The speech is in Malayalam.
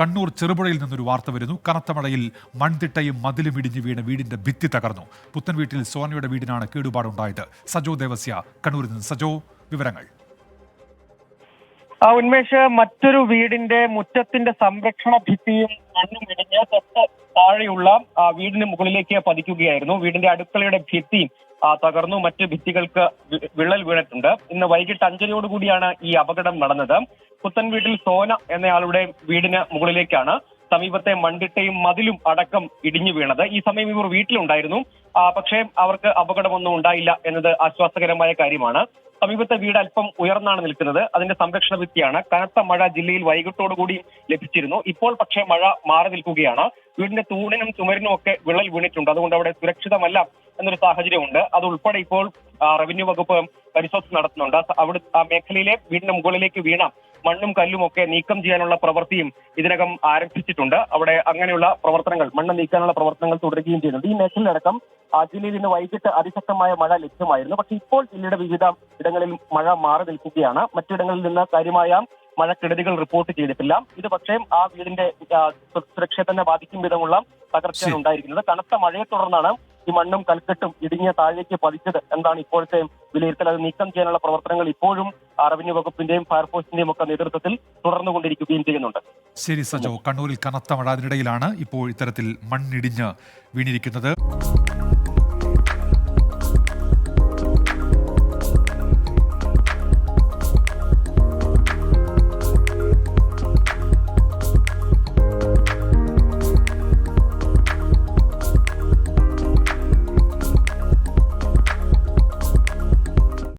കണ്ണൂർ ചെറുപുഴയിൽ നിന്നൊരു വാർത്ത വരുന്നു. കനത്ത മഴയിൽ മൺതിട്ടയും മതിലും ഇടിഞ്ഞു വീണ് വീടിന്റെ ഭിത്തി തകർന്നു. പുത്തൻ വീട്ടിൽ സോനയുടെ വീടിനാണ് കേടുപാടുണ്ടായത്. സജോ ദേവസ്യ കണ്ണൂരിൽ നിന്ന്. സജോ വിവരങ്ങൾ. ഉന്മേഷ് മറ്റൊരു വീടിന്റെ മുറ്റത്തിന്റെ സംരക്ഷണ ഭിത്തിയും മണ്ണും ഇടിഞ്ഞ് തൊട്ട് താഴെയുള്ള വീടിന് മുകളിലേക്ക് പതിക്കുകയായിരുന്നു. വീടിന്റെ അടുക്കളയുടെ ഭിത്തി തകർന്നു. മറ്റ് ഭിത്തികൾക്ക് വിള്ളൽ വീണിട്ടുണ്ട്. ഇന്ന് വൈകിട്ട് അഞ്ചരയോടുകൂടിയാണ് ഈ അപകടം നടന്നത്. പുത്തൻ വീട്ടിൽ സോന എന്നയാളുടെ വീടിന് മുകളിലേക്കാണ് സമീപത്തെ മണ്ടിട്ടയും മതിലും അടക്കം ഇടിഞ്ഞു വീണത്. ഈ സമയം ഇവർ വീട്ടിലുണ്ടായിരുന്നു. പക്ഷേ അവർക്ക് അപകടമൊന്നും ഉണ്ടായില്ല എന്നത് ആശ്വാസകരമായ കാര്യമാണ്. സമീപത്തെ വീട് അല്പം ഉയർന്നാണ് നിൽക്കുന്നത്. അതിന്റെ സംരക്ഷണ ഭിത്തിയാണ്. കനത്ത മഴ ജില്ലയിൽ വൈകിട്ടോടുകൂടി ലഭിച്ചിരുന്നു. ഇപ്പോൾ പക്ഷേ മഴ മാറി നിൽക്കുകയാണ്. വീടിന്റെ തൂണിനും ചുമരിനും ഒക്കെ വിള്ളൽ വീണിട്ടുണ്ട്. അതുകൊണ്ട് അവിടെ സുരക്ഷിതമല്ല എന്നൊരു സാഹചര്യമുണ്ട്. അത് ഉൾപ്പെടെ ഇപ്പോൾ റവന്യൂ വകുപ്പ് പരിശോധന നടത്തുന്നുണ്ട്. അവിടെ ആ മേഖലയിലെ വീടിന്റെ മുകളിലേക്ക് വീണ മണ്ണും കല്ലും ഒക്കെ നീക്കം ചെയ്യാനുള്ള പ്രവൃത്തിയും ഇതിനകം ആരംഭിച്ചിട്ടുണ്ട്. അവിടെ അങ്ങനെയുള്ള പ്രവർത്തനങ്ങൾ മണ്ണ് നീക്കാനുള്ള പ്രവർത്തനങ്ങൾ തുടരുകയും ചെയ്യുന്നുണ്ട്. ഈ മേഖലയിലടക്കം ജില്ലയിൽ ഇന്ന് വൈകിട്ട് അതിശക്തമായ മഴ ലഭ്യമായിരുന്നു. പക്ഷേ ഇപ്പോൾ ജില്ലയുടെ വിവിധ ഇടങ്ങളിൽ മഴ മാറി നിൽക്കുകയാണ്. മറ്റിടങ്ങളിൽ നിന്ന് കാര്യമായ മഴക്കെടുതികൾ റിപ്പോർട്ട് ചെയ്തിട്ടില്ല. ഇത് പക്ഷേ ആ വീടിന്റെ സുരക്ഷയെ തന്നെ ബാധിക്കും വിധമുള്ള തകർച്ചയാണ് ഉണ്ടായിരിക്കുന്നത്. കനത്ത മഴയെ തുടർന്നാണ് ഈ മണ്ണും കൽക്കെട്ടും ഇടിഞ്ഞ താഴേക്ക് പതിച്ചത് എന്താണ് ഇപ്പോഴത്തെ വിലയിരുത്തൽ. അത് നീക്കം ചെയ്യാനുള്ള പ്രവർത്തനങ്ങൾ ഇപ്പോഴും റവന്യൂ വകുപ്പിന്റെയും ഫയർഫോഴ്സിന്റെയും ഒക്കെ നേതൃത്വത്തിൽ തുടർന്നുകൊണ്ടിരിക്കുകയും ചെയ്യുന്നുണ്ട്. ശരി സജോ. കണ്ണൂരിൽ കനത്ത മഴ അതിനിടയിലാണ് ഇപ്പോൾ ഇത്തരത്തിൽ മണ്ണിടിഞ്ഞ് വീണിരിക്കുന്നത്.